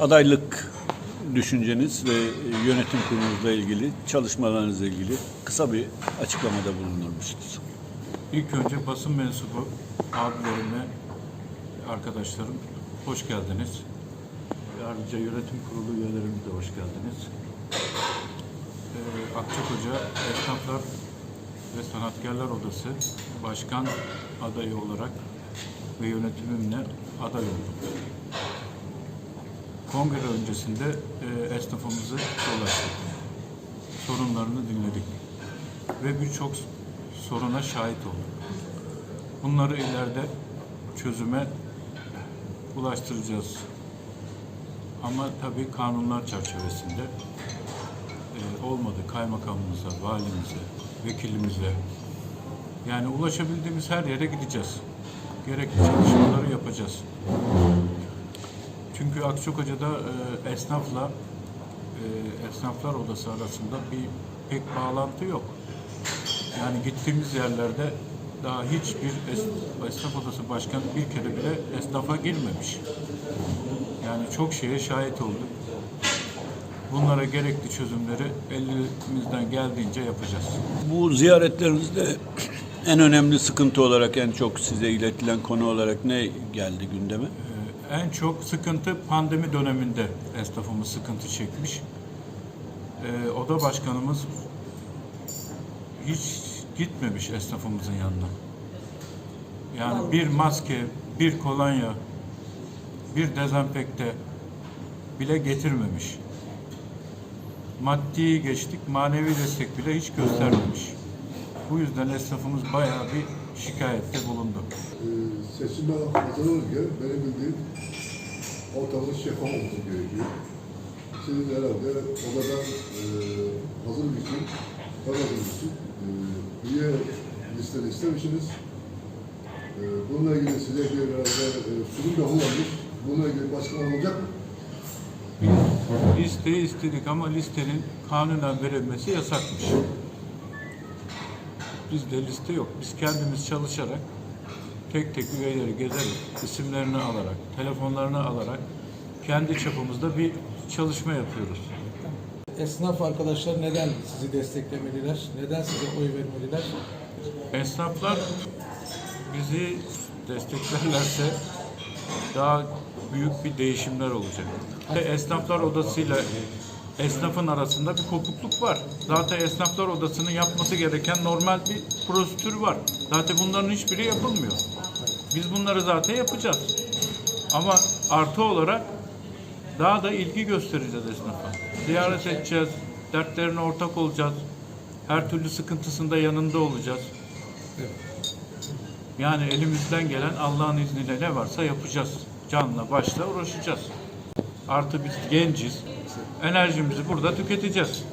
adaylık düşünceniz ve yönetim kurulunuzla ilgili, çalışmalarınızla ilgili kısa bir açıklamada bulunur musunuz? İlk önce basın mensubu abilerime, arkadaşlarım hoş geldiniz. Ayrıca yönetim kurulu üyelerimiz de hoş geldiniz. Ee, Akçakoca Esnaflar ve Sanatkarlar Odası Başkan adayı olarak ve yönetimimle aday oldum. Kongre öncesinde e, esnafımızı dolaştık. Sorunlarını dinledik ve birçok soruna şahit olduk. Bunları ileride çözüme ulaştıracağız. Ama tabii kanunlar çerçevesinde e, olmadı kaymakamımıza, valimize, vekilimize. Yani ulaşabildiğimiz her yere gideceğiz. Gerekli çalışmaları yapacağız. Çünkü Akçakoca'da e, esnafla e, esnaflar odası arasında bir pek bağlantı yok. Yani gittiğimiz yerlerde daha hiçbir es- esnaf odası başkanı bir kere bile esnafa girmemiş. Yani çok şeye şahit olduk. Bunlara gerekli çözümleri elimizden geldiğince yapacağız. Bu ziyaretlerinizde en önemli sıkıntı olarak en çok size iletilen konu olarak ne geldi gündeme? Ee, En çok sıkıntı pandemi döneminde esnafımız sıkıntı çekmiş. Ee, oda başkanımız hiç gitmemiş esnafımızın yanına. Yani bir maske, bir kolonya, bir dezenfekte bile getirmemiş. Maddi geçtik, manevi destek bile hiç göstermemiş. Bu yüzden esnafımız bayağı bir şikayette bulundu. Ee, seçimler kazanırken benim bildiğim ortamın şeffaf olması gerekiyor. Sizin herhalde odadan e, hazır bir için, hazır için e, üye listeni istemişsiniz. E, bununla ilgili size bir herhalde e, sunum yapılmamış. Bununla ilgili başkan olacak mı? Listeyi istedik ama listenin kanunen verilmesi yasakmış. Bizde liste yok. Biz kendimiz çalışarak tek tek üyeleri gezerek, isimlerini alarak, telefonlarını alarak kendi çapımızda bir çalışma yapıyoruz. Esnaf arkadaşlar neden sizi desteklemeliler? Neden size oy vermeliler? Esnaflar bizi desteklerlerse daha büyük bir değişimler olacak. Esnaflar odasıyla esnafın arasında bir kopukluk var. Zaten esnaflar odasının yapması gereken normal bir prosedür var. Zaten bunların hiçbiri yapılmıyor. Biz bunları zaten yapacağız. Ama artı olarak daha da ilgi göstereceğiz esnafa. Ziyaret edeceğiz, dertlerine ortak olacağız. Her türlü sıkıntısında yanında olacağız. Yani elimizden gelen Allah'ın izniyle ne varsa yapacağız. Canla başla uğraşacağız. Artı biz genciz. Enerjimizi burada tüketeceğiz.